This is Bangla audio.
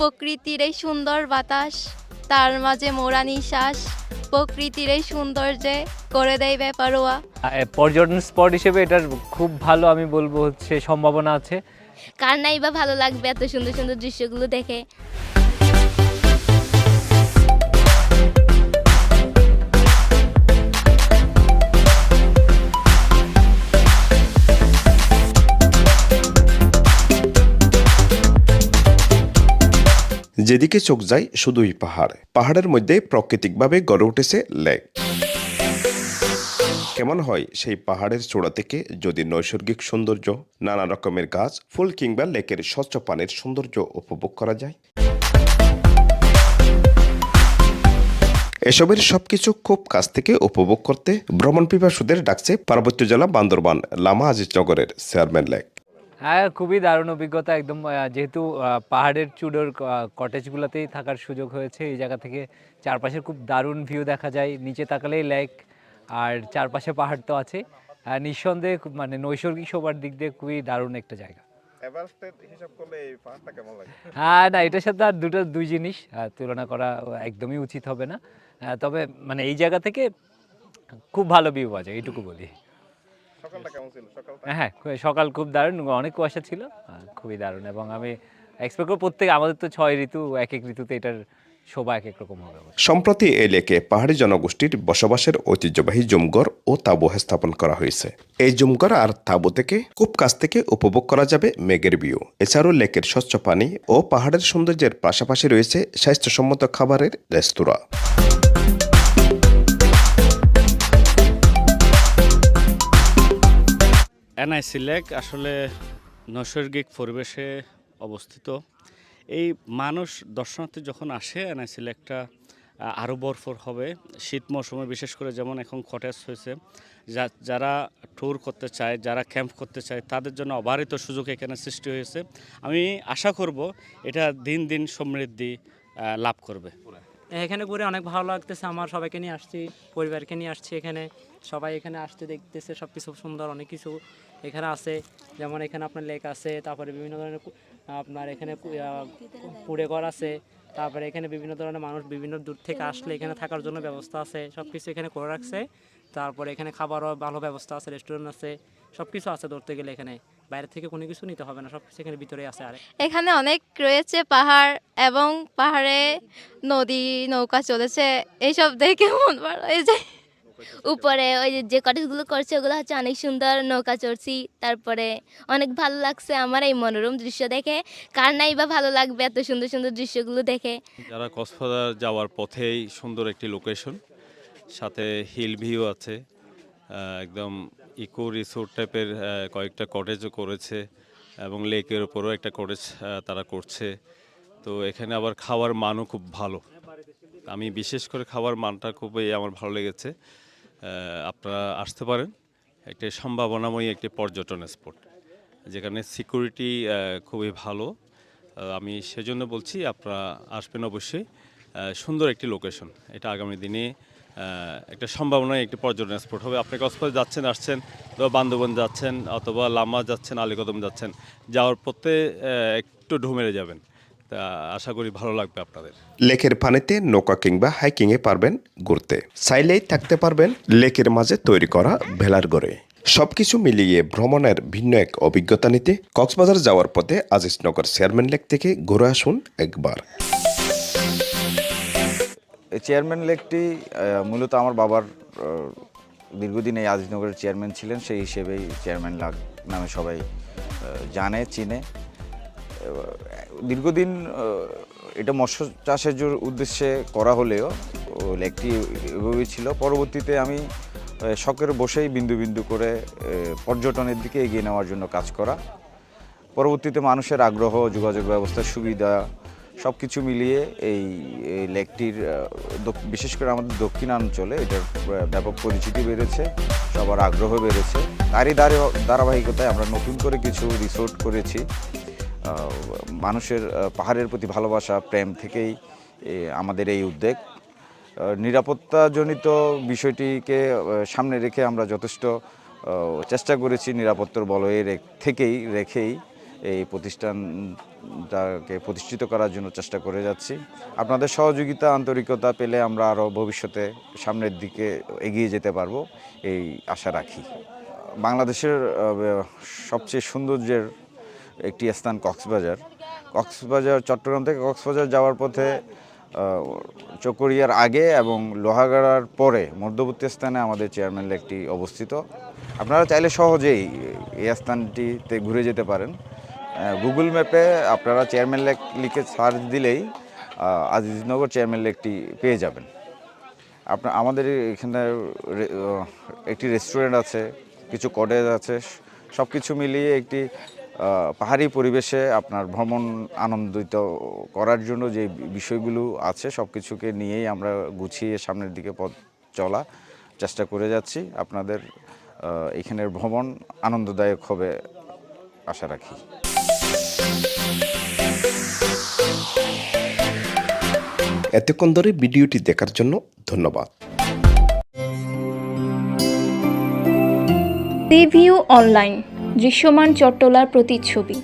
প্রকৃতির এই সুন্দর বাতাস তার মাঝে মোরা নিঃশ্বাস। প্রকৃতির এই সৌন্দর্যে করে দেয় বেপারোয়া পর্যটন স্পট হিসেবে এটার খুব ভালো আমি বলব হচ্ছে সম্ভাবনা আছে। কার নাই বা ভালো লাগবে এত সুন্দর সুন্দর দৃশ্যগুলো দেখে? যেদিকে চোখ যায়, শুধুই পাহাড়। পাহাড়ের মধ্যে প্রাকৃতিকভাবে গড়ে উঠেছে লেক। কেমন হয় সেই পাহাড়ের চূড়া থেকে যদি নৈসর্গিক সৌন্দর্য, নানা রকমের গাছ, ফুল কিংবা লেকের স্বচ্ছ পানির সৌন্দর্য উপভোগ করা যায়? এসবের সবকিছু খুব কাছ থেকে উপভোগ করতে ভ্রমণ পিপাসুদের ডাকছে পার্বত্য জেলা বান্দরবান লামা আজিজনগরের চেয়ারম্যান লেক। হ্যাঁ খুবই দারুণ অভিজ্ঞতা। একদম যেহেতু পাহাড়ের চূড়োর কটেজগুলোতেই থাকার সুযোগ হয়েছে এই জায়গা থেকে চারপাশের খুব দারুণ ভিউ দেখা যায়। নিচে তাকালেই লেক আর চারপাশে পাহাড় তো আছে নিঃসন্দেহে মানে নৈসর্গিক শোভার দিক দিয়ে খুবই দারুণ একটা জায়গা। হ্যাঁ না এটার সাথে আর দুটো দুই জিনিস তুলনা করা একদমই উচিত হবে না। তবে মানে এই জায়গা থেকে খুব ভালো ভিউ পাওয়া যায় এইটুকু বলি। হ্যাঁ সকাল খুব দারুণ অনেক কুয়াশা ছিল খুবই দারুণ এবং আমি এক্সপেক্ট করব প্রত্যেক আমাদের তো ছয় ঋতু এক এক ঋতুতে এটার শোভা এক এক রকম হবে সম্প্রতি এই লেকে পাহাড়ি জনগোষ্ঠীর বসবাসের ঐতিহ্যবাহী জুমগর ও তাঁবু স্থাপন করা হয়েছে। এই জুমঘর আর তাঁবু থেকে খুব কাছ থেকে উপভোগ করা যাবে মেঘের ভিউ এছাড়াও লেকের স্বচ্ছ পানি ও পাহাড়ের সৌন্দর্যের পাশাপাশি রয়েছে স্বাস্থ্যসম্মত খাবারের রেস্তোরাঁ। এনআইসি লেক আসলে নৈসর্গিক পরিবেশে অবস্থিত। এই মানুষ দর্শনার্থী যখন আসে এনআইসি লেকটা আরও বরফর হবে। শীত মৌসুমে বিশেষ করে যেমন এখন কটেজ হয়েছে, যা- যারা ট্যুর করতে চায়, যারা ক্যাম্প করতে চায়, তাদের জন্য অবারিত সুযোগ এখানে সৃষ্টি হয়েছে। আমি আশা করব এটা দিন দিন সমৃদ্ধি লাভ করবে। এখানে ঘুরে অনেক ভালো লাগতেছে, আমার সবাইকে নিয়ে আসছি, পরিবারকে নিয়ে আসছি এখানে। সবাই এখানে আসতে দেখতেছে সব কিছু সুন্দর, অনেক কিছু এখানে আছে, যেমন এখানে আপনার লেক আছে, তারপরে বিভিন্ন ধরনের আপনার এখানে কুড়ে ঘর আছে, তারপরে এখানে বিভিন্ন ধরনের মানুষ বিভিন্ন দূর থেকে আসলে এখানে থাকার জন্য ব্যবস্থা আছে সব কিছু এখানে করে রাখছে। তারপরে এখানে খাবারও ভালো ব্যবস্থা আছে রেস্টুরেন্ট আছে সব কিছু আছে ধরতে গেলে এখানে। বাইরে থেকে কোনো কিছু নিতে হবে না সব কিছু এখানে ভিতরে আছে আর। এখানে অনেক রয়েছে পাহাড় এবং পাহাড়ে নদী, নৌকা চলেছে, এইসব দেখে মন ভালো হয়ে যায়। উপরে ওই যে- কটেজগুলো করছে, ওগুলো হচ্ছে অনেক সুন্দর নৌকা চড়ছি। তারপরে অনেক ভালো লাগছে আমার এই মনোরম দৃশ্য দেখে। কার নাই বা ভালো লাগবে এত সুন্দর সুন্দর দৃশ্যগুলো দেখে। যারা কক্সবাজার যাওয়ার পথেই সুন্দর একটি লোকেশন সাথে হিল ভিউ আছে একদম ইকো রিসোর্ট টাইপের কয়েকটা কটেজও করেছে, এবং লেকের ওপরও একটা কটেজ তারা করছে। তো এখানে আবার খাওয়ার মানও খুব ভালো। আমি বিশেষ করে খাওয়ার মানটা খুবই আমার ভালো লেগেছে। আপনারা আসতে পারেন। একটি সম্ভাবনাময়ী একটি পর্যটন স্পট, যেখানে সিকিউরিটি খুবই ভালো। আমি সেজন্য বলছি, আপনারা আসবেন অবশ্যই। সুন্দর একটি লোকেশন এটা আগামী দিনে একটা সম্ভাবনায় একটি পর্যটন স্পট হবে। আপনি কক্সবাজার যাচ্ছেন, আসছেন, অথবা বান্দরবন যাচ্ছেন, অথবা লামা যাচ্ছেন, আলীকদম যাচ্ছেন, যাওয়ার পথে একটু ঢুমেরে যাবেন। তা আশা করি ভালো লাগবে আপনাদের। লেকের পানিতে নৌকা কিংবা হাইকিংয়ে পারবেন ঘুরতে। চাইলেই থাকতে পারবেন লেকের মাঝে তৈরি করা ভেলার গড়ে সবকিছু মিলিয়ে ভ্রমণের ভিন্ন এক অভিজ্ঞতা নিতে কক্সবাজার যাওয়ার পথে আজিজনগর চেয়ারম্যান লেক থেকে ঘুরে আসুন একবার। এই চেয়ারম্যান লেকটি মূলত আমার বাবার দীর্ঘদিন এই আজিজনগরের চেয়ারম্যান ছিলেন সেই হিসেবেই চেয়ারম্যান লাগ নামে সবাই জানে চিনে। দীর্ঘদিন এটা মৎস্য চাষের উদ্দেশ্যে করা হলেও ও লেকটি এভাবেই ছিল। পরবর্তীতে আমি শখের বসেই বিন্দু বিন্দু করে পর্যটনের দিকে এগিয়ে নেওয়ার জন্য কাজ করা। পরবর্তীতে মানুষের আগ্রহ, যোগাযোগ ব্যবস্থার সুবিধা সব কিছু মিলিয়ে এই লেকটির বিশেষ করে আমাদের দক্ষিণাঞ্চলে এটার ব্যাপক পরিচিতি বেড়েছে, সবার আগ্রহ বেড়েছে। তারই ধারে- ধারাবাহিকতায় আমরা নতুন করে কিছু রিসোর্ট করেছি। মানুষের পাহাড়ের প্রতি ভালোবাসা, প্রেম থেকেই আমাদের এই উদ্যোগ। নিরাপত্তাজনিত বিষয়টিকে সামনে রেখে আমরা যথেষ্ট চেষ্টা করেছি নিরাপত্তার বলয়ে থেকেই রেখেই এই প্রতিষ্ঠানটাকে প্রতিষ্ঠিত করার জন্য চেষ্টা করে যাচ্ছি। আপনাদের সহযোগিতা, আন্তরিকতা পেলে আমরা আরও ভবিষ্যতে সামনের দিকে এগিয়ে যেতে পারব, এই আশা রাখি। বাংলাদেশের সবচেয়ে সৌন্দর্যের একটি স্থান কক্সবাজার। কক্সবাজার, চট্টগ্রাম থেকে কক্সবাজার যাওয়ার পথে চকরিয়ার আগে এবং লোহাগাড়ার পরে মধ্যবর্তী স্থানে আমাদের চেয়ারম্যান লেকটি অবস্থিত। আপনারা চাইলে সহজেই এই স্থানটিতে ঘুরে যেতে পারেন। গুগল ম্যাপে আপনারা চেয়ারম্যান লেক লিখে সার্চ দিলেই আজিজনগর চেয়ারম্যান লেকটি পেয়ে যাবেন। আপনার আমাদের এখানে একটি রেস্টুরেন্ট আছে, কিছু কটেজ আছে সব কিছু মিলিয়ে একটি পাহাড়ি পরিবেশে আপনার ভ্রমণ আনন্দিত করার জন্য যে বিষয়গুলো আছে সব কিছুকে নিয়েই আমরা গুছিয়ে সামনের দিকে পথ চলা চেষ্টা করে যাচ্ছি। আপনাদের এখানের ভ্রমণ আনন্দদায়ক হবে আশা রাখি। এতক্ষণ ধরে ভিডিওটি দেখার জন্য ধন্যবাদ। Review online. দৃশ্যমান চট্টলার প্রতিচ্ছবি।